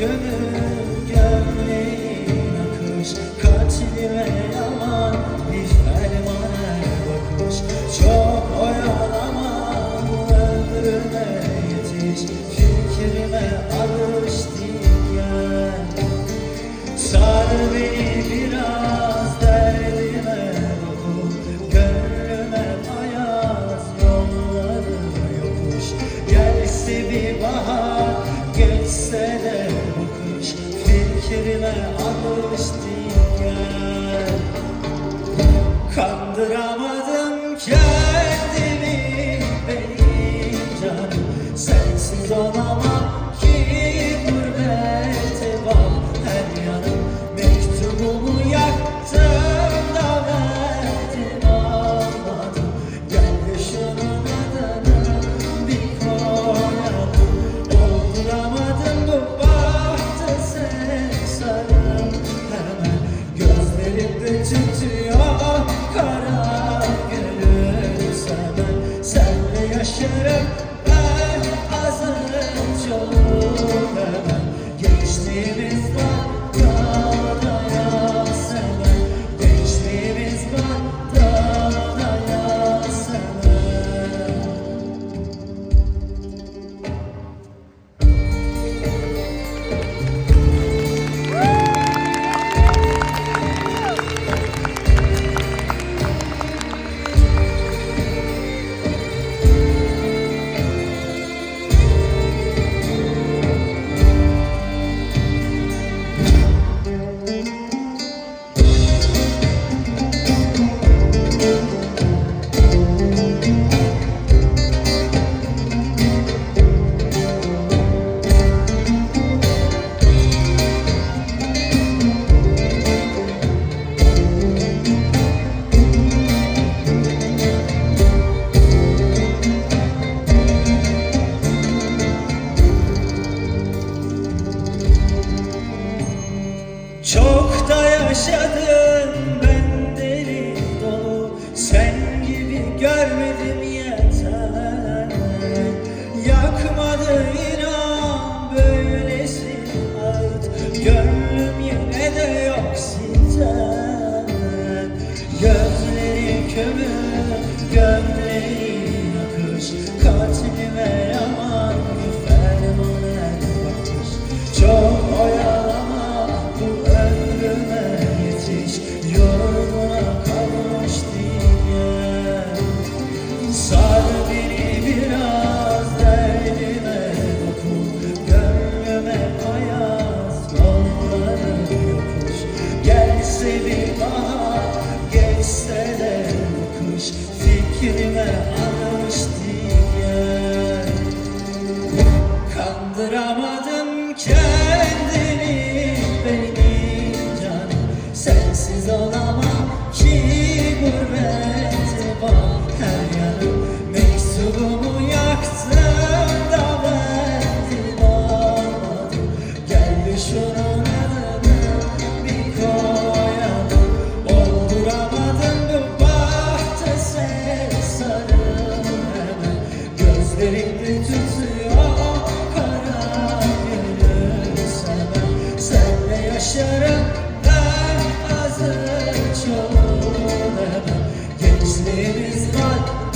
Kömür gömleğin akış Katilime aman bir fermana bakış Çok oyalama ömrüme yetiş. şerine alıştın ya Kandıramadım kendimi benim canım Sensiz olamam Lord. sensiz olamam Ki gurbete bak her yanım Mektubumu yaktım da bendin olmadım Gel bir şunun bir koyalım? Olduramadım bu bahte seni sarım hemen Gözlerimle tutun There is God.